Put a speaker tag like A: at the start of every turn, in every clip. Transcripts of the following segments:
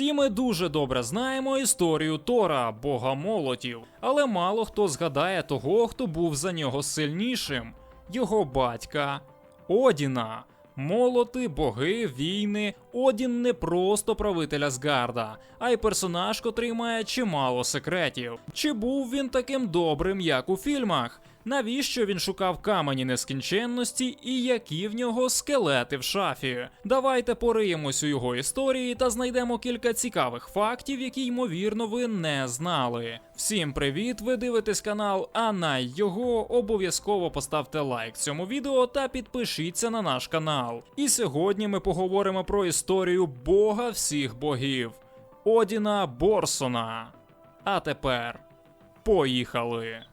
A: Всі ми дуже добре знаємо історію Тора, бога молотів, але мало хто згадає того, хто був за нього сильнішим його батька Одіна. Молоти, боги, війни. Одін не просто правитель Асгарда, а й персонаж, котрий має чимало секретів. Чи був він таким добрим, як у фільмах? Навіщо він шукав камені нескінченності і які в нього скелети в шафі? Давайте пориємось у його історії та знайдемо кілька цікавих фактів, які ймовірно ви не знали. Всім привіт! Ви дивитесь канал, а на його обов'язково поставте лайк цьому відео та підпишіться на наш канал. І сьогодні ми поговоримо про історію Бога всіх богів Одіна Борсона. А тепер поїхали!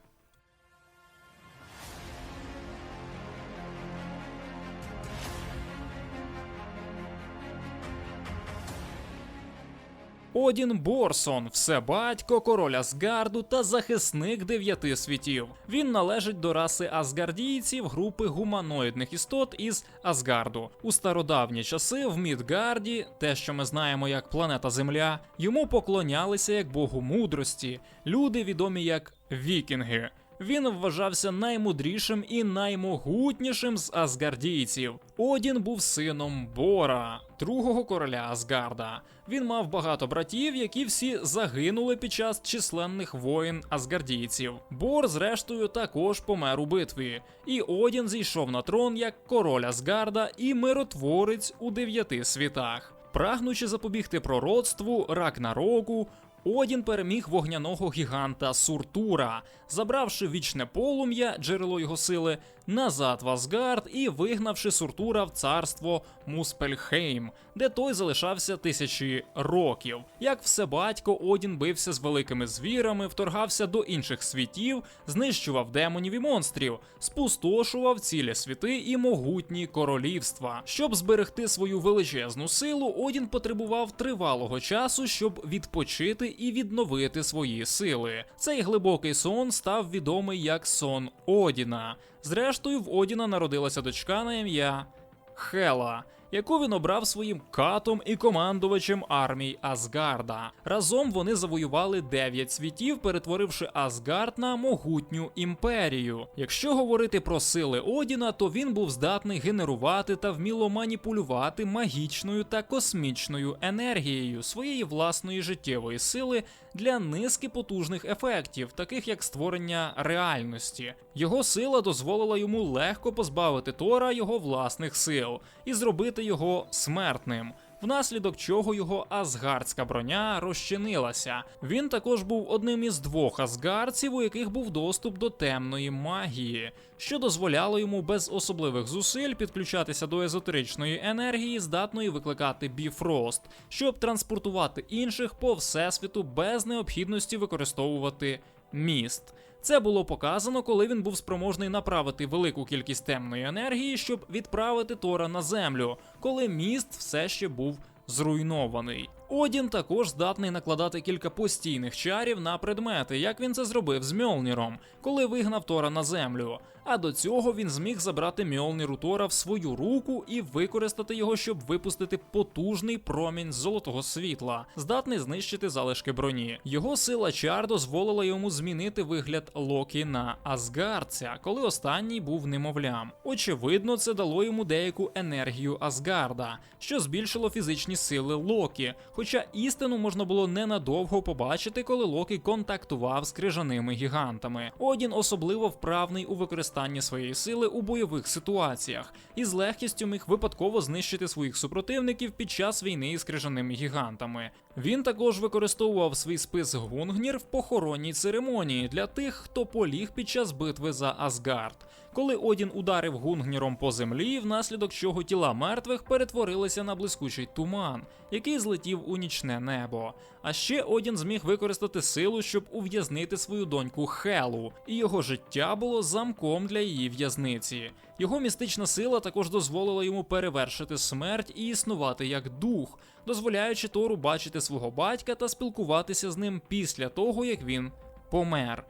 A: Одін Борсон, все батько, король Асгарду та захисник дев'яти світів. Він належить до раси асгардійців групи гуманоїдних істот із Асгарду. У стародавні часи в Мідгарді, те, що ми знаємо як планета Земля, йому поклонялися як богу мудрості, люди відомі як вікінги. Він вважався наймудрішим і наймогутнішим з асгардійців. Одін був сином Бора, другого короля Асгарда. Він мав багато братів, які всі загинули під час численних воїн асгардійців. Бор, зрештою, також помер у битві, і Одін зійшов на трон як король Асгарда і миротворець у дев'яти світах. Прагнучи запобігти пророцтву, Рагнароку, Одін переміг вогняного гіганта Суртура, забравши вічне полум'я, джерело його сили, назад в Асгард і вигнавши Суртура в царство Муспельхейм, де той залишався тисячі років. Як все батько, Одін бився з великими звірами, вторгався до інших світів, знищував демонів і монстрів, спустошував цілі світи і могутні королівства. Щоб зберегти свою величезну силу, Одін потребував тривалого часу, щоб відпочити і відновити свої сили. Цей глибокий сон став відомий як сон Одіна. Зрештою, в Одіна народилася дочка на ім'я Хела, яку він обрав своїм катом і командувачем армій Асгарда. Разом вони завоювали дев'ять світів, перетворивши Асгард на могутню імперію. Якщо говорити про сили Одіна, то він був здатний генерувати та вміло маніпулювати магічною та космічною енергією своєї власної життєвої сили для низки потужних ефектів, таких як створення реальності. Його сила дозволила йому легко позбавити Тора його власних сил і зробити його смертним. Внаслідок чого його асгардська броня розчинилася. Він також був одним із двох асгардців, у яких був доступ до темної магії, що дозволяло йому без особливих зусиль підключатися до езотеричної енергії, здатної викликати біфрост, щоб транспортувати інших по всесвіту без необхідності використовувати міст. Це було показано, коли він був спроможний направити велику кількість темної енергії, щоб відправити Тора на землю, коли міст все ще був зруйнований. Одін також здатний накладати кілька постійних чарів на предмети, як він це зробив з Мьолніром, коли вигнав Тора на землю. А до цього він зміг забрати Мьолнір у Тора в свою руку і використати його, щоб випустити потужний промінь золотого світла, здатний знищити залишки броні. Його сила чар дозволила йому змінити вигляд Локі на Асгардця, коли останній був немовлям. Очевидно, це дало йому деяку енергію Асгарда, що збільшило фізичні сили Локі. Хоча істину можна було ненадовго побачити, коли Локі контактував з крижаними гігантами. Одін особливо вправний у використанні своєї сили у бойових ситуаціях і з легкістю міг випадково знищити своїх супротивників під час війни із крижаними гігантами. Він також використовував свій спис Гунгнір в похоронній церемонії для тих, хто поліг під час битви за Асгард. Коли Одін ударив Гунгніром по землі, внаслідок чого тіла мертвих перетворилися на блискучий туман, який злетів у нічне небо. А ще Одін зміг використати силу, щоб ув'язнити свою доньку Хелу, і його життя було замком для її в'язниці. Його містична сила також дозволила йому перевершити смерть і існувати як дух, дозволяючи Тору бачити свого батька та спілкуватися з ним після того, як він помер.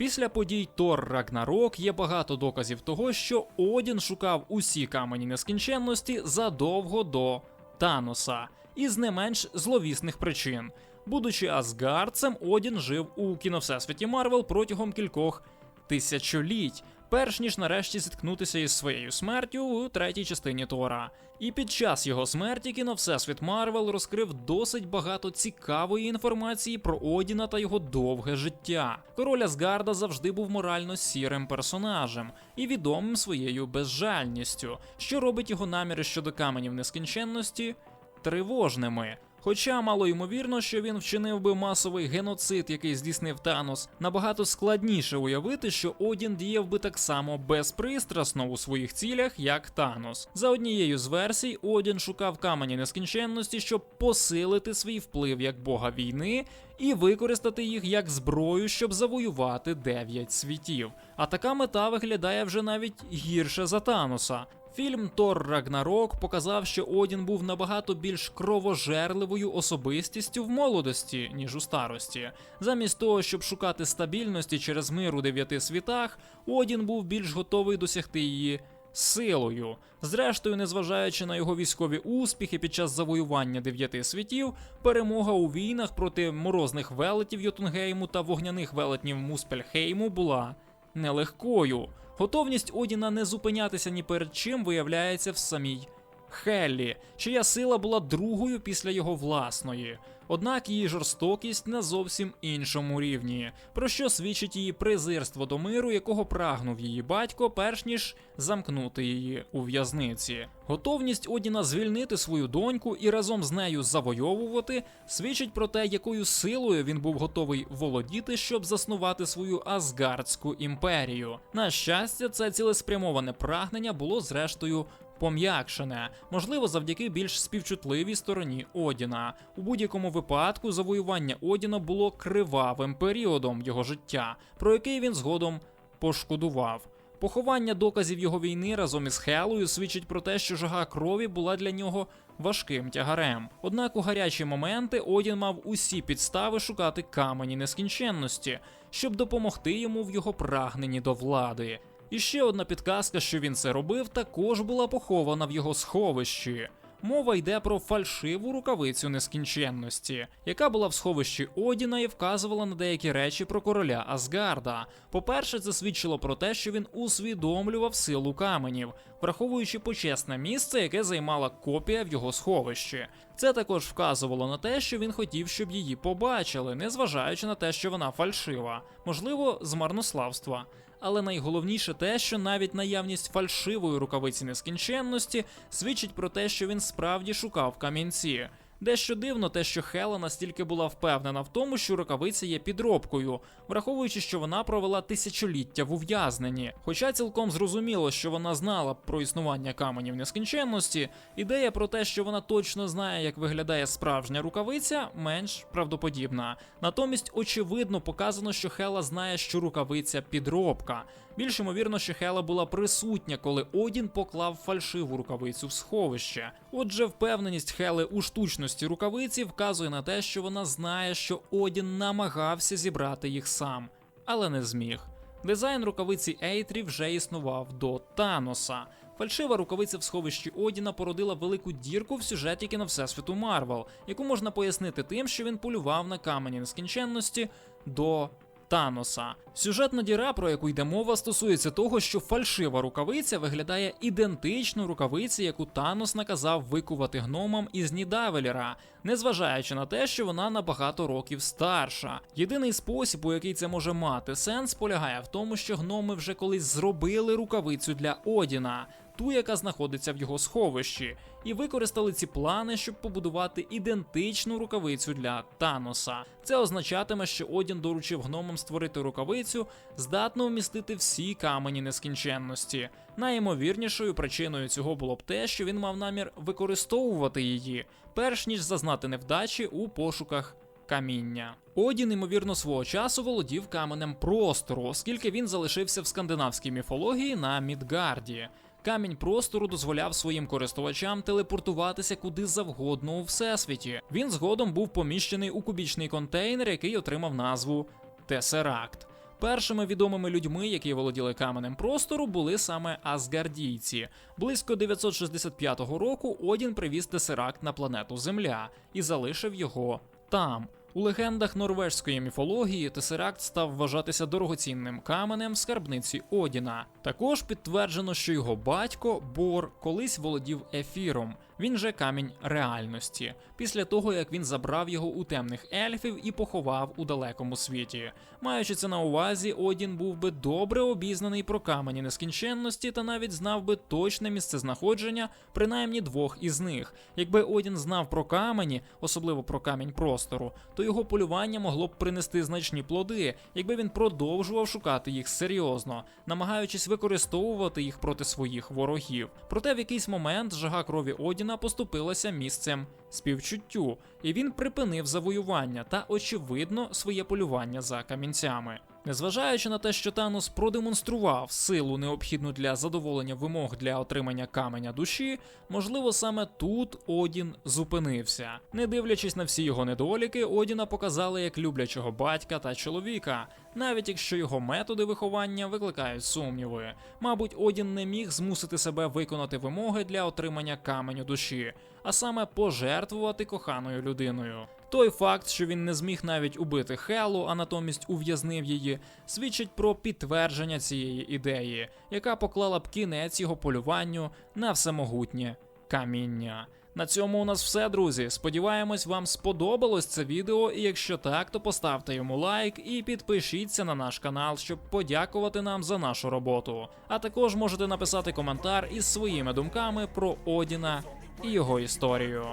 A: Після подій Тор Рагнарок є багато доказів того, що Одін шукав усі камені нескінченності задовго до Таноса. із не менш зловісних причин. Будучи асгардцем, Одін жив у кіновсесвіті Марвел протягом кількох тисячоліть, перш ніж нарешті зіткнутися із своєю смертю у третій частині Тора. І під час його смерті кіновсесвіт Марвел розкрив досить багато цікавої інформації про Одіна та його довге життя. Король Асгарда завжди був морально сірим персонажем і відомим своєю безжальністю, що робить його наміри щодо каменів нескінченності тривожними. Хоча мало ймовірно, що він вчинив би масовий геноцид, який здійснив Танос, набагато складніше уявити, що Одін діяв би так само безпристрасно у своїх цілях, як Танос. За однією з версій, Одін шукав камені нескінченності, щоб посилити свій вплив як бога війни і використати їх як зброю, щоб завоювати дев'ять світів. А така мета виглядає вже навіть гірше за Таноса. Фільм Тор Рагнарок показав, що Одін був набагато більш кровожерливою особистістю в молодості, ніж у старості. Замість того, щоб шукати стабільності через мир у дев'яти світах, Одін був більш готовий досягти її силою. Зрештою, незважаючи на його військові успіхи під час завоювання дев'яти світів, перемога у війнах проти морозних велетів Йотунгейму та вогняних велетнів Муспельхейму була нелегкою. Готовність Одіна не зупинятися ні перед чим виявляється в самій Хеллі, чия сила була другою після його власної. Однак її жорстокість на зовсім іншому рівні, про що свідчить її презирство до миру, якого прагнув її батько, перш ніж замкнути її у в'язниці. Готовність Одіна звільнити свою доньку і разом з нею завойовувати свідчить про те, якою силою він був готовий володіти, щоб заснувати свою Асгардську імперію. На щастя, це цілеспрямоване прагнення було зрештою пом'якшене, можливо, завдяки більш співчутливій стороні Одіна. У будь-якому випадку завоювання Одіна було кривавим періодом його життя, про який він згодом пошкодував. Поховання доказів його війни разом із Хелою свідчить про те, що жага крові була для нього важким тягарем. Однак у гарячі моменти Одін мав усі підстави шукати камені нескінченності, щоб допомогти йому в його прагненні до влади. І ще одна підказка, що він це робив, також була похована в його сховищі. Мова йде про фальшиву рукавицю нескінченності, яка була в сховищі Одіна і вказувала на деякі речі про короля Асгарда. По-перше, це свідчило про те, що він усвідомлював силу каменів, враховуючи почесне місце, яке займала копія в його сховищі. Це також вказувало на те, що він хотів, щоб її побачили, незважаючи на те, що вона фальшива, можливо, з марнославства. Але найголовніше те, що навіть наявність фальшивої рукавиці нескінченності свідчить про те, що він справді шукав камінці. Дещо дивно те, що Хела настільки була впевнена в тому, що рукавиця є підробкою, враховуючи, що вона провела тисячоліття в ув'язненні. Хоча цілком зрозуміло, що вона знала про існування каменів нескінченності, ідея про те, що вона точно знає, як виглядає справжня рукавиця, менш правдоподібна. Натомість, очевидно, показано, що Хела знає, що рукавиця підробка. Більш ймовірно, що Хела була присутня, коли Одін поклав фальшиву рукавицю в сховище. Отже, впевненість Хели у штучності рукавиці вказує на те, що вона знає, що Одін намагався зібрати їх сам, але не зміг. Дизайн рукавиці Ейтрі вже існував до Таноса. Фальшива рукавиця в сховищі Одіна породила велику дірку в сюжеті кіновсесвіту Марвел, яку можна пояснити тим, що він полював на камені нескінченності до Таноса. Сюжетна діра, про яку йде мова, стосується того, що фальшива рукавиця виглядає ідентично рукавиці, яку Танос наказав викувати гномам із Нідавеліра, незважаючи на те, що вона на багато років старша. Єдиний спосіб, у який це може мати сенс, полягає в тому, що гноми вже колись зробили рукавицю для Одіна. Ту, яка знаходиться в його сховищі, і використали ці плани, щоб побудувати ідентичну рукавицю для Таноса. Це означатиме, що Одін доручив гномам створити рукавицю, здатну вмістити всі камені нескінченності. Найімовірнішою причиною цього було б те, що він мав намір використовувати її, перш ніж зазнати невдачі у пошуках. Каміння Одін, ймовірно, свого часу володів каменем простору, оскільки він залишився в скандинавській міфології на Мідгарді. Камінь простору дозволяв своїм користувачам телепортуватися куди завгодно у всесвіті. Він згодом був поміщений у кубічний контейнер, який отримав назву Тесеракт. Першими відомими людьми, які володіли каменем простору, були саме асгардійці. Близько 965 року Одін привіз Тесеракт на планету Земля і залишив його там. У легендах норвежської міфології Тесеракт став вважатися дорогоцінним каменем скарбниці Одіна. Також підтверджено, що його батько Бор колись володів ефіром. Він же камінь реальності, після того як він забрав його у темних ельфів і поховав у далекому світі. Маючи це на увазі, Одін був би добре обізнаний про камені нескінченності та навіть знав би точне місцезнаходження принаймні двох із них. Якби Одін знав про камені, особливо про камінь простору, то його полювання могло б принести значні плоди, якби він продовжував шукати їх серйозно, намагаючись використовувати їх проти своїх ворогів. Проте в якийсь момент жага крові Одіна поступилася місцем співчуттю, і він припинив завоювання та, очевидно, своє полювання за камінцями. Незважаючи на те, що Танос продемонстрував силу необхідну для задоволення вимог для отримання каменя душі, можливо, саме тут Одін зупинився. Не дивлячись на всі його недоліки, Одіна показали як люблячого батька та чоловіка, навіть якщо його методи виховання викликають сумніви. Мабуть, Одін не міг змусити себе виконати вимоги для отримання каменю душі, а саме пожертвувати коханою людиною. Той факт, що він не зміг навіть убити Хелу, а натомість ув'язнив її, свідчить про підтвердження цієї ідеї, яка поклала б кінець його полюванню на всемогутнє каміння. На цьому у нас все, друзі. Сподіваємось, вам сподобалось це відео, і якщо так, то поставте йому лайк і підпишіться на наш канал, щоб подякувати нам за нашу роботу. А також можете написати коментар із своїми думками про Одіна і його історію.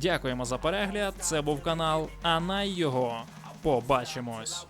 A: Дякуємо за перегляд. Це був канал, а на його побачимось.